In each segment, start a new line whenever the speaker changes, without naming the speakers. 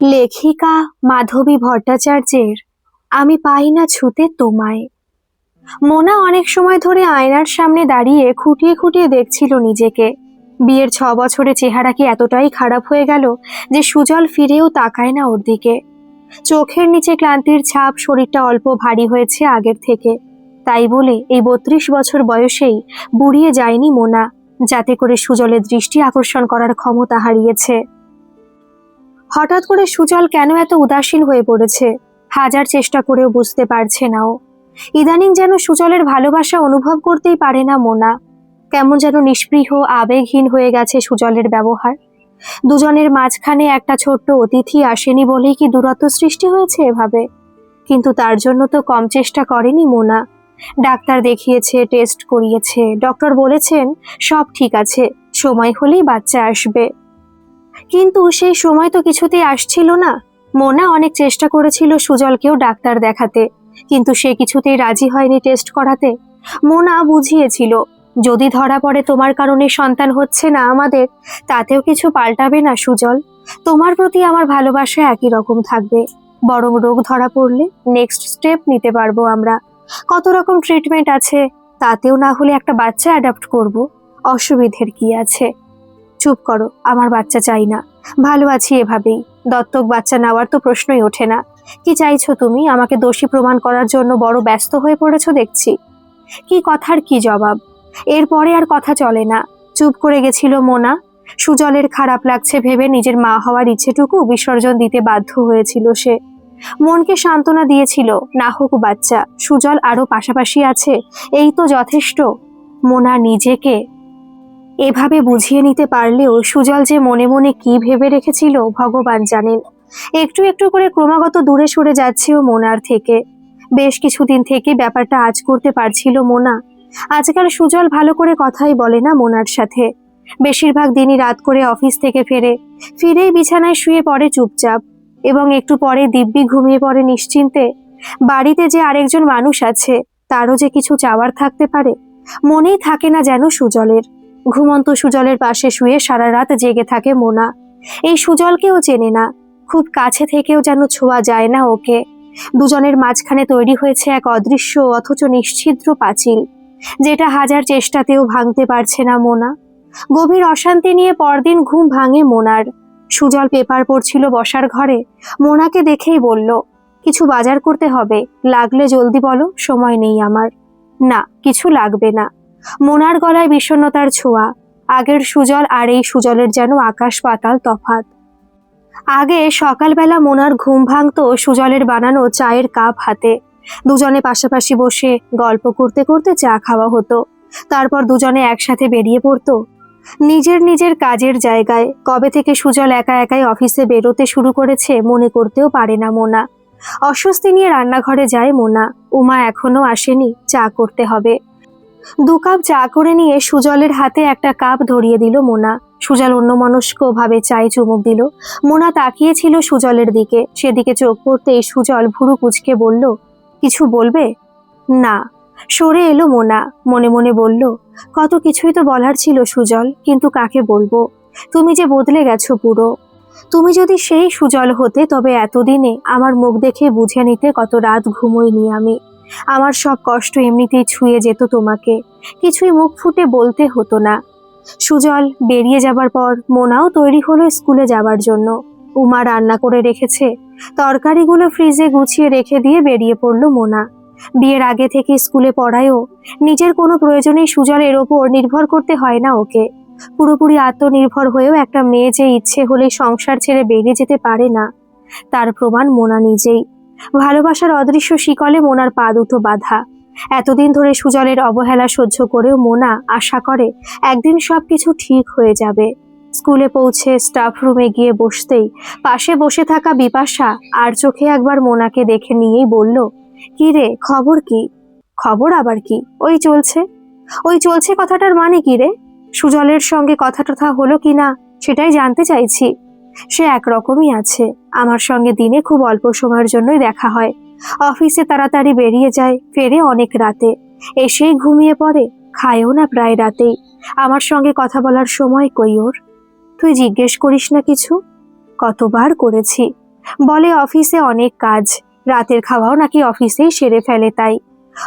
লেখিকা মাধবী ভট্টাচার্যের, আমি পাই না ছুতে তোমায়। মোনা অনেক সময় ধরে আয়নার সামনে দাঁড়িয়ে খুঁটিয়ে খুঁটিয়ে দেখছিল নিজেকে। বিয়ের ছ বছরে চেহারা কি এতটাই খারাপ হয়ে গেল যে সুজল ফিরেও তাকায় না ওর দিকে। চোখের নিচে ক্লান্তির ছাপ শরীরটা অল্প ভারী হয়েছে আগের থেকে। তাই বলে এই বত্রিশ বছর বয়সেই বুড়িয়ে যায়নি মোনা, যাতে করে সুজলের দৃষ্টি আকর্ষণ করার ক্ষমতা হারিয়েছে। হঠাৎ করে সুজল কেন এত উদাসীন হয়ে পড়েছে? হাজার চেষ্টা করেও বুঝতে পারছে না ও। ইদানিং যেন সুজলের ভালোবাসা অনুভব করতেই পারে না মোনা। কেমন যেন নিষ্পৃহ, আবেগহীন হয়ে গেছে সুজলের ব্যবহার। দুজনের মাঝখানে একটা ছোট্ট অতিথি আসেনি বলেই কি দূরত্ব সৃষ্টি হয়েছে এভাবে? কিন্তু তার জন্য তো কম চেষ্টা করেনি মোনা। ডাক্তার দেখিয়েছে, টেস্ট করিয়েছে, ডক্টর বলেছেন, সব ঠিক আছে, সময় হলেই বাচ্চা আসবে। কিন্তু সেই সময় তো কিছুতেই আসছিল না। মোনা অনেক চেষ্টা করেছিল সুজলকেও ডাক্তার দেখাতে, কিন্তু সে কিছুতেই রাজি হয়নি টেস্ট করাতে। মোনা বুঝিয়েছিল, যদি ধরা পড়ে তোমার কারণে সন্তান হচ্ছে না আমাদের, তাতেও কিছু পাল্টাবে না সুজল। তোমার প্রতি আমার ভালোবাসা একই রকম থাকবে। বরং রোগ ধরা পড়লে নেক্সট স্টেপ নিতে পারব আমরা। কত রকম ট্রিটমেন্ট আছে, তাতেও না হলে একটা বাচ্চা অ্যাডাপ্ট করব। অসুবিধের কি আছে? চুপ করো, আমার বাচ্চা চাই না। ভালো আছি এভাবেই। দত্তক বাচ্চা নেওয়ার তো প্রশ্নই ওঠে না। কি চাইছো তুমি? আমাকে দোষী প্রমাণ করার জন্য বড় ব্যস্ত হয়ে পড়েছো দেখছি। কি কথার কি জবাব? এরপরে আর কথা চলে না। চুপ করে গেছিল মোনা। সুজলের খারাপ লাগছে ভেবে নিজের মা হওয়ার ইচ্ছেটুকু বিসর্জন দিতে বাধ্য হয়েছিল সে। মনকে সান্ত্বনা দিয়েছিল, না হোক বাচ্চা, সুজল আরও পাশাপাশি আছে, এই তো যথেষ্ট। মোনা নিজেকে এভাবে বুঝিয়ে নিতে পারলেও সুজল যে মনে মনে কি ভেবে রেখেছিল, ভগবান জানেন। একটু একটু করে ক্রমাগত দূরে সরে যাচ্ছে ও মোনার থেকে। বেশ কিছুদিন থেকে ব্যাপারটা আজ করতে পারছিল মোনা। আজকাল সুজল ভালো করে কথাই বলে না মোনার সাথে। বেশিরভাগ দিনই রাত করে অফিস থেকে ফেরে। ফিরেই বিছানায় শুয়ে পড়ে চুপচাপ। এবং একটু পরে দিব্যি ঘুমিয়ে পড়ে নিশ্চিন্তে। বাড়িতে যে আরেকজন মানুষ আছে, তারও যে কিছু চাওয়ার থাকতে পারে, মনেই থাকে না যেন সুজলের। ঘুমন্ত সুজলের পাশে শুয়ে সারা রাত জেগে থাকে মোনা। এই সুজলকেও চেনে না, খুব কাছে থেকেও যেন ছোঁয়া যায় না ওকে। দুজনের মাঝখানে তৈরি হয়েছে এক অদৃশ্য অথচ নিশ্ছিদ্র পাঁচিল, যেটা হাজার চেষ্টাতেও ভাঙতে পারছে না মোনা। গভীর অশান্তি নিয়ে পরদিন ঘুম ভাঙে মোনার। সুজল পেপার পড়ছিল বসার ঘরে, মোনাকে দেখেই বলল, কিছু বাজার করতে হবে, লাগলে জলদি বলো, সময় নেই আমার। না, কিছু লাগবে না। মোনার গলায় বিষণ্ণতার ছোঁয়া। আগের সুজল আর এই সুজলের যেন আকাশ পাতাল তফাত আগে সকালবেলা মোনার ঘুম ভাঙতো সুজলের বানানো চায়ের কাপ হাতে। দুজনে পাশাপাশি বসে গল্প করতে করতে চা খাওয়া হতো। তারপর দুজনে একসাথে বেরিয়ে পড়তো। নিজের নিজের কাজের জায়গায়। কবে থেকে সুজল একা একাই অফিসে বেরোতে শুরু করেছে মনে করতেও পারে না মোনা। অস্বস্তি নিয়ে রান্নাঘরে যায় মোনা। উমা এখনও আসেনি, চা করতে হবে। দু কাপ চা করে নিয়ে সুজলের হাতে একটা কাপ ধরিয়ে দিল মোনা। সুজল অন্যমনস্ক ভাবে চায়ে চুমুক দিল। মোনা তাকিয়েছিল সুজলের দিকে। সেদিকে চোখ পড়তেই সুজল ভুরু কুচকে বলল, কিছু বলবে? না। সরে এলো মোনা। মনে মনে বলল, কত কিছুই তো বলার ছিল সুজল, কিন্তু কাকে বলব? তুমি যে বদলে গেছো পুরো। তুমি যদি সেই সুজল হতে, তবে এতদিনে আমার মুখ দেখে বুঝে নিতে কত রাত ঘুমোইনি আমি। আমার সব কষ্ট এমনিতেই ছুঁয়ে যেত তোমাকে। কিছুই মুখ ফুটে বলতে হতো না। সুজল, বেরিয়ে যাবার পর মোনাও তৈরি হলো স্কুলে যাবার জন্য। উমা রান্না করে রেখেছে। তরকারিগুলো ফ্রিজে গুছিয়ে রেখে দিয়ে বেরিয়ে পড়ল মোনা। বিয়ের আগে থেকে স্কুলে পড়ায়ও নিজের কোনো প্রয়োজনেই সুজলের ওপর নির্ভর করতে হয় না ওকে। পুরোপুরি আত্মনির্ভর হয়েও একটা মেয়ে যে ইচ্ছে হলে সংসার ছেড়ে বেরিয়ে যেতে পারে না, তার প্রমাণ মোনা নিজেই। ভালোবাসার অদৃশ্য শিকলে মোনার পা দুটো বাধা। এতদিন ধরে সুজলের অবহেলা সহ্য করেও মোনা আশা করে একদিন সবকিছু ঠিক হয়ে যাবে। স্কুলে পৌঁছে স্টাফ রুমে গিয়ে বসতেই পাশে বসে থাকা বিপাশা আর চোখে একবার মোনাকে দেখে নিয়েই বলল, কি রে, খবর কি? খবর আবার কি? ওই চলছে? ওই চলছে কথাটার মানে কি রে? সুজলের সঙ্গে কথা টথা হলো কি না, সেটাই জানতে চাইছি। সে একরকমই আছে। আমার সঙ্গে দিনে খুব অল্প সময়ের জন্যই দেখা হয়। অফিসে তাড়াতাড়ি বেরিয়ে যায়, ফেরে অনেক রাতে। এসেই ঘুমিয়ে পড়ে, খায়ও না প্রায় রাতেই। আমার সঙ্গে কথা বলার সময় কই ওর? তুই জিজ্ঞেস করিস না কিছু? কতবার করেছি। বলে অফিসে অনেক কাজ। রাতের খাওয়াও নাকি অফিসেই সেরে ফেলে তাই।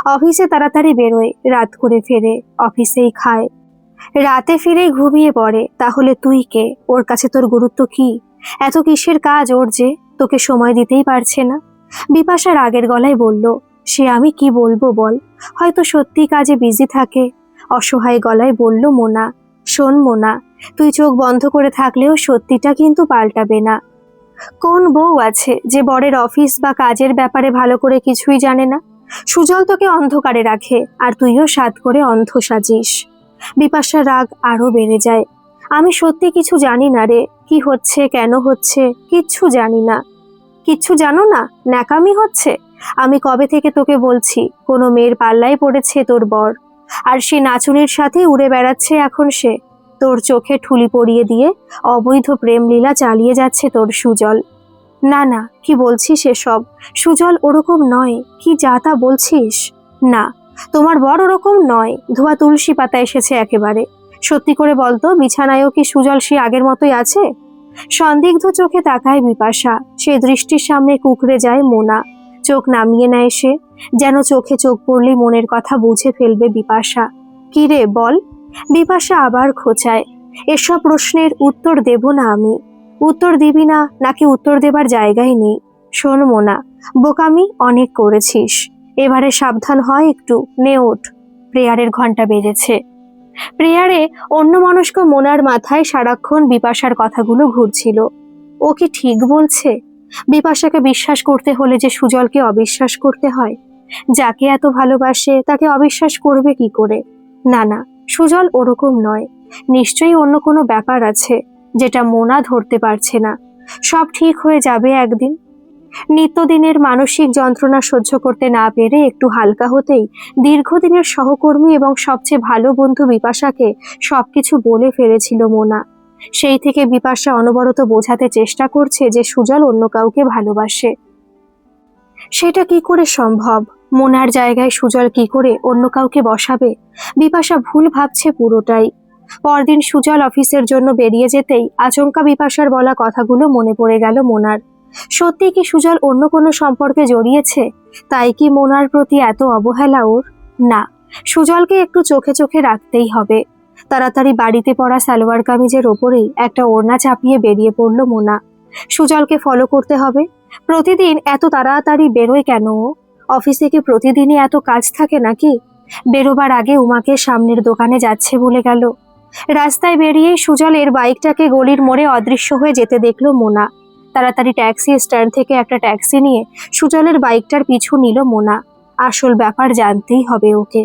অফিসে তাড়াতাড়ি বেরোয়, রাত করে ফেরে, অফিসেই খায়। রাতে ফিরেই ঘুমিয়ে পড়ে, তাহলে তুই কে? ওর কাছে তোর গুরুত্ব কি? এত কিসের কাজ ওর যে? তোকে সময় দিতেই পারছে না। বিপাশা রাগের গলায় বলল, সে আমি কি বলব বল? হয়তো সত্যি কাজে বিজি থাকে। অসহায় গলায় বলল মোনা, শোন মোনা, তুই চোখ বন্ধ করে থাকলেও সত্যিটা কিন্তু পাল্টাবে না। কোন বউ আছে যে বরের অফিস বা কাজের ব্যাপারে ভালো করে কিছুই জানে না? সুজল তোকে অন্ধকারে রাখে, আর তুইও সাত করে অন্ধ সাজিস। বিপাশার রাগ আরও বেড়ে যায়। আমি সত্যি কিছু জানি না রে, কি হচ্ছে, কেন হচ্ছে, কিচ্ছু জানি না। কিচ্ছু জানো না, ন্যাকামি হচ্ছে? আমি কবে থেকে তোকে বলছি, কোনো মেয়ের পাল্লায় পড়েছে তোর বর? আর সে নাচুনির সাথে উড়ে বেড়াচ্ছে এখন সে। তোর চোখে ঠুলি পরিয়ে দিয়ে অবৈধ প্রেম লীলা চালিয়ে যাচ্ছে তোর সুজল। না না, কি বলছিস এসব? সুজল ওরকম নয়, কি যা তা বলছিস? না তোমার বর ওরকম নয়। ধোয়া তুলসী পাতা এসেছে একেবারে। সত্যি করে বলতো, বিছানায়ও কি সুজল সে আগের মতোই আছে? সন্দিগ্ধ চোখে তাকায় বিপাশা। সে দৃষ্টির সামনে কুকড়ে যায় মোনা। চোখ নামিয়ে নেয় সে। যেন চোখে চোখ পড়লে মনের কথা বুঝে ফেলবে বিপাশা। কি রে, বল? বিপাশা আবার খোঁচায়। এসব প্রশ্নের উত্তর দেব না আমি। উত্তর দিবি না, নাকি উত্তর দেবার জায়গায় নেই। শোন মোনা, বোকামি অনেক করেছিস। এবারে সাবধান হয় একটু, নে ওঠ। প্রেয়ারের ঘণ্টা বেজেছে। প্রেয়ারে অন্য মনস্ক মোনার মাথায় সারাক্ষণ বিপাশার কথাগুলো ঘুরছিল। ও কি ঠিক বলছে? বিপাশাকে বিশ্বাস করতে হলে যে সুজলকে অবিশ্বাস করতে হয়। যাকে এত ভালোবাসে, তাকে অবিশ্বাস করবে কি করে? না না, সুজল ওরকম নয়। নিশ্চয়ই অন্য কোনো ব্যাপার আছে, যেটা মোনা ধরতে পারছে না। সব ঠিক হয়ে যাবে একদিন। নিত্যদিনের মানসিক যন্ত্রণা সহ্য করতে না পেরে একটু হালকা হতেই দীর্ঘদিনের সহকর্মী এবং সবচেয়ে ভালো বন্ধু বিপাশাকে সবকিছু বলে ফেলেছিল মোনা। সেই থেকে বিপাশা অনবরত বোঝাতে চেষ্টা করছে যে সুজল অন্য কাউকে ভালোবাসে। সেটা কি করে সম্ভব? মোনার জায়গায় সুজল কি করে অন্য কাউকে বসাবে? বিপাশা ভুল ভাবছে পুরোটাই। পরদিন সুজল অফিসের জন্য বেরিয়ে যেতেই আচমকা বিপাশার বলা কথাগুলো মনে পড়ে গেল মোনার। সত্যি কি সুজল অন্য কোনো সম্পর্কে জড়িয়েছে? তাই কি মোনার প্রতি এত অবহেলা ওর? না, সুজলকে একটু চোখে চোখে রাখতেই হবে। তাড়াতাড়ি বাড়িতে পড়া সালোয়ার কামিজের ওপরেই একটা ওড়না চাপিয়ে বেরিয়ে পড়ল মোনা। সুজলকে ফলো করতে হবে? প্রতিদিন এত তাড়াতাড়ি বেরোয় কেন অফিসে কি প্রতিদিনই এত কাজ থাকে নাকি? বেরোবার আগে উমাকে সামনের দোকানে যাচ্ছে বলে গেল। রাস্তায় বেরিয়ে সুজলের বাইকটাকে গলির মোড়ে অদৃশ্য হয়ে যেতে দেখল মোনা। তাড়াতাড়ি ট্যাক্সি স্ট্যান্ড থেকে একটা ট্যাক্সি নিয়ে সুজলের বাইকটার পিছু নিল মোনা। আসল ব্যাপার জানতেই হবে ওকে।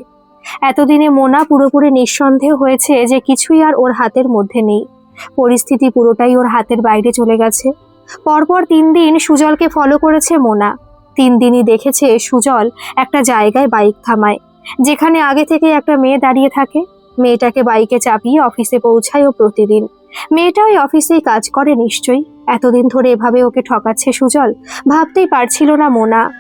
এতদিনে মোনা পুরোপুরি নিঃসন্দেহ হয়েছে যে কিছুই আর ওর হাতের মধ্যে নেই। পরিস্থিতি পুরোটাই ওর হাতের বাইরে চলে গেছে। পরপর তিন দিন সুজলকে ফলো করেছে মোনা। তিন দিনই দেখেছে সুজল একটা জায়গায় বাইক থামায়, যেখানে আগে থেকে একটা মেয়ে দাঁড়িয়ে থাকে। মেয়েটাকে বাইকে চাপিয়ে অফিসে পৌঁছায় ও প্রতিদিন। মেয়েটা ওই অফিসেই কাজ করে নিশ্চয়ই। এতদিন ধরে এভাবে ওকে ঠকাচ্ছে সুজল, ভাবতেই পারছিল না মোনা।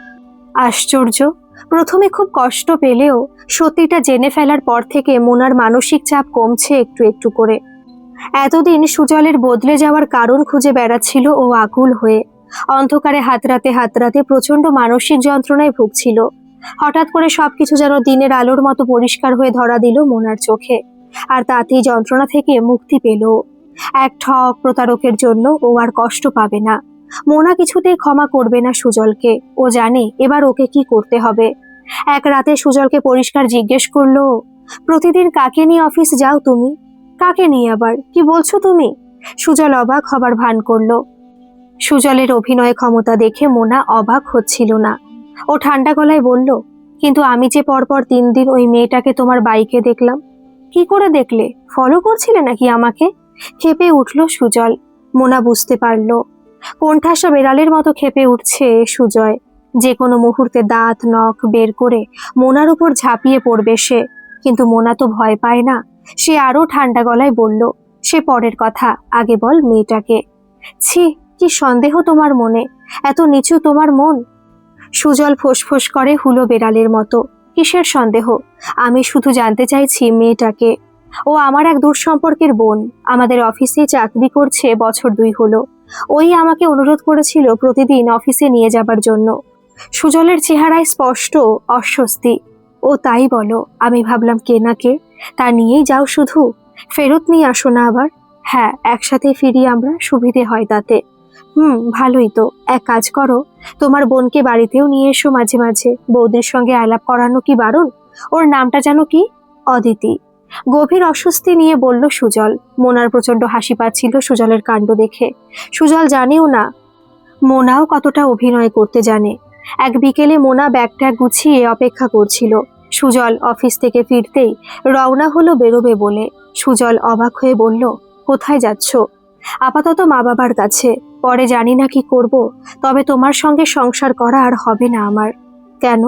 আশ্চর্য, প্রথমে খুব কষ্ট পেলেও সত্যিটা জেনে ফেলার পর থেকে মোনার মানসিক চাপ কমছে একটু একটু করে। এতদিন সুজলের বদলে যাওয়ার কারণ খুঁজে বেড়াচ্ছিল ও আকুল হয়ে। অন্ধকারে হাতরাতে হাতরাতে প্রচণ্ড মানসিক যন্ত্রণায় ভুগছিল। হঠাৎ করে সবকিছু যেন দিনের আলোর মতো পরিষ্কার হয়ে ধরা দিল মোনার চোখে। আর তাতেই যন্ত্রণা থেকে মুক্তি পেল। এক ঠক প্রতারকের জন্য ও আর কষ্ট পাবে না। মোনা কিছুতেই ক্ষমা করবে না সুজলকে। ও জানে এবার ওকে কি করতে হবে। এক রাতে সুজলকে পরিষ্কার জিজ্ঞেস করল, প্রতিদিন কাকে নিয়ে অফিস যাও তুমি? কাকে নিয়ে আবার? কি বলছো তুমি? সুজল অবাক হবার ভান করল। সুজলের অভিনয় ক্ষমতা দেখে মোনা অবাক হচ্ছিল না। ও ঠান্ডা গলায় বলল, কিন্তু আমি যে পরপর তিন দিন ওই মেয়েটাকে তোমার বাইকে দেখলাম। কি করে দেখলে? ফলো করছিলে নাকি আমাকে? খেপে উঠল সুজল। মোনা বুঝতে পারল। কোণঠাসা বেড়ালের মতো খেপে উঠছে সুজয়। যে কোনো মুহূর্তে দাঁত, নখ বের করে মোনার উপর ঝাঁপিয়ে পড়বে সে। কিন্তু মোনা তো ভয় পায় না। সে আরও ঠান্ডা গলায় বলল, সে পরের কথা। আগে বল মেয়েটাকে। ছি, কি সন্দেহ তোমার মনে? এত নিচু তোমার মন? সুজল ফোঁস করে হুলো বেড়ালের মতো, কিসের সন্দেহ? আমি শুধু জানতে চাইছি মেয়েটাকে। ও আমার এক দূর সম্পর্কের বোন। আমাদের অফিসে চাকরি করছে, বছর দুই হলো। ওই আমাকে অনুরোধ করেছিল প্রতিদিন অফিসে নিয়ে যাবার জন্য। সুজলের চেহারায় স্পষ্ট অস্বস্তি। ও তাই বলো, আমি ভাবলাম কে না কে? তা নিয়েই যাও শুধু। ফেরত নিয়ে আসো না আবার। হ্যাঁ একসাথে ফিরি আমরা, সুবিধে হয় তাতে। হুম, ভালোই তো। এক কাজ করো, তোমার বোনকে বাড়িতেও নিয়ে এসো মাঝে মাঝে। বৌদির সঙ্গে আলাপ করানো কি বারণ? ওর নামটা যেন কি? অদিতি। গভীর অস্বস্তি নিয়ে বলল, সুজল, মোনার প্রচণ্ড হাসি পাচ্ছিল সুজলের কাণ্ড দেখে। সুজল, জানেও না, মোনাও কতটা অভিনয় করতে জানে। এক বিকেলে মোনা ব্যাগটা গুছিয়ে অপেক্ষা করছিল। সুজল, অফিস থেকে ফিরতেই রওনা হলো বেরোবে বলে। সুজল অবাক হয়ে বলল, কোথায় যাচ্ছ? আপাতত মা বাবার কাছে। পরে জানি না কি করব, তবে তোমার সঙ্গে সংসার করা আর হবে না আমার। কেন?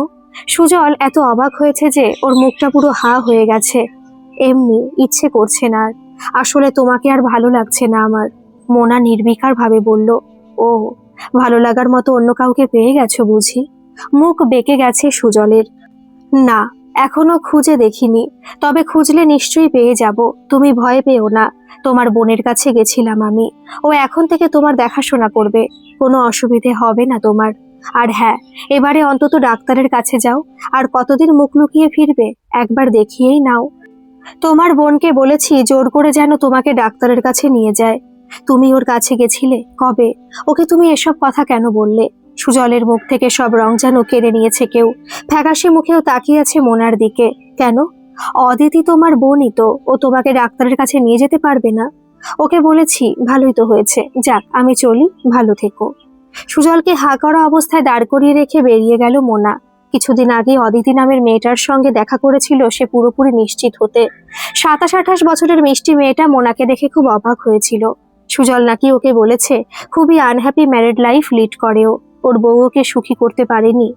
সুজল এত অবাক হয়েছে যে ওর মুখটা পুরো হা হয়ে গেছে। এমনি ইচ্ছে করছে না আর। আসলে তোমাকে আর ভালো লাগছে না আমার। মোনা নির্বিকার ভাবে বলল, ও, ভালো লাগার মতো অন্য কাউকে পেয়ে গেছো বুঝি? মুখ বেঁকে গেছে সুজলের। না, এখনও খুঁজে দেখিনি। তবে খুঁজলে নিশ্চয়ই পেয়ে যাব। তুমি ভয় পেও না। তোমার বোনের কাছে গেছিলাম আমি। ও এখন থেকে তোমার দেখাশোনা করবে। কোনো অসুবিধে হবে না তোমার। আর হ্যাঁ এবারে অন্তত ডাক্তারের কাছে যাও। আর কতদিন মুখ লুকিয়ে ফিরবে, একবার দেখিয়েই নাও। তোমার বোনকে বলেছি জোর করে যেন তোমাকে ডাক্তারের কাছে নিয়ে যায়। তুমি ওর কাছে গেছিলে, কবে? ওকে তুমি এসব কথা কেন বললে? সুজলের মুখ থেকে সব রং যেন কেড়ে নিয়েছে কেউ। ফ্যাকাশে মুখেও তাকিয়ে আছে মোনার দিকে। কেন? অদিতি তোমার বোনই তো, ও তোমাকে ডাক্তারের কাছে নিয়ে যেতে পারবে না। ওকে বলেছি, ভালোই তো হয়েছে। যাক, আমি চলি, ভালো থেকো। সুজলকে হা করা অবস্থায় দাঁড় করিয়ে রেখে বেরিয়ে গেল মোনা। কিছুদিন আগে অদিতি নামের মেয়েটার সঙ্গে দেখা করেছিল সে পুরোপুরি নিশ্চিত হতে। সাতাশ আঠাশ বছরের মিষ্টি মেয়েটা মোনাকে দেখে খুব অবাক হয়েছিল। সুজল নাকি ওকে বলেছে, খুবই আনহ্যাপি ম্যারিড লাইফ লিড করে ও। ওর বউ ওকে সুখী করতে পারেনি।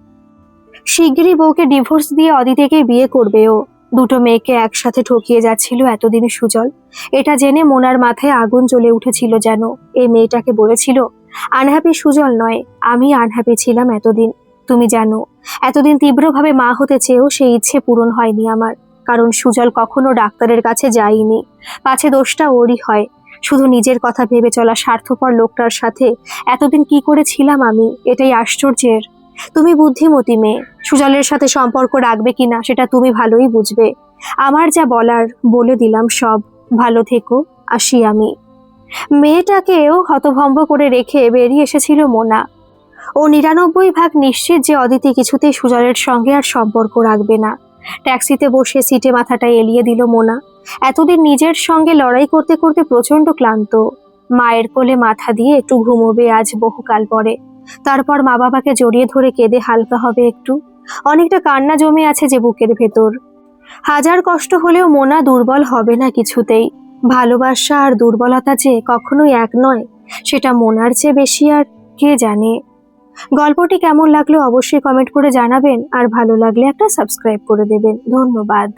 শিগগিরই বউকে ডিভোর্স দিয়ে অদিতিকে বিয়ে করবে ও। দুটো মেয়েকে একসাথে ঠকিয়ে যাচ্ছিল এতদিন সুজল। এটা জেনে মোনার মাথায় আগুন জ্বলে উঠেছিল যেন। এই মেয়েটাকে বলেছিল আনহ্যাপি সুজল নয়, আমি আনহ্যাপি ছিলাম এতদিন। তুমি জানো, এতদিন তীব্রভাবে মা হতে চেয়েও সেই ইচ্ছে পূরণ হয়নি আমার। কারণ সুজল কখনো ডাক্তারের কাছে যায়নি। পাছে দোষটা ওরই হয়। শুধু নিজের কথা ভেবে চলা স্বার্থপর লোকটার সাথে এতদিন কি করেছিলাম আমি, এটাই আশ্চর্যের। তুমি বুদ্ধিমতী মেয়ে, সুজলের সাথে সম্পর্ক রাখবে কিনা সেটা তুমি ভালোই বুঝবে। আমার যা বলার, বলে দিলাম সব। ভালো থেকো, আসি আমি। মেয়েটাকেও হতভম্ব করে রেখে বেরিয়ে এসেছিল মোনা। ও নিরানব্বই ভাগ নিশ্চিত যে অদিতি কিছুতেই সুজলের সঙ্গে আর সম্পর্ক রাখবে না। ট্যাক্সিতে বসে সিটে মাথাটা এলিয়ে দিল মোনা। এতদিন নিজের সঙ্গে লড়াই করতে করতে প্রচণ্ড ক্লান্ত। মায়ের কোলে মাথা দিয়ে একটু ঘুমোবে আজ বহুকাল পরে। তারপর মা বাবাকে জড়িয়ে ধরে কেঁদে হালকা হবে একটু। অনেকটা কান্না জমে আছে যে বুকের ভেতর। হাজার কষ্ট হলেও মোনা দুর্বল হবে না কিছুতেই। ভালোবাসা আর দুর্বলতা যে কখনোই এক নয়, সেটা মোনার চেয়ে বেশি আর কে জানে। গল্পটি কেমন লাগল অবশ্যই কমেন্ট করে জানাবেন, আর ভালো লাগলে একটা সাবস্ক্রাইব করে দেবেন। ধন্যবাদ।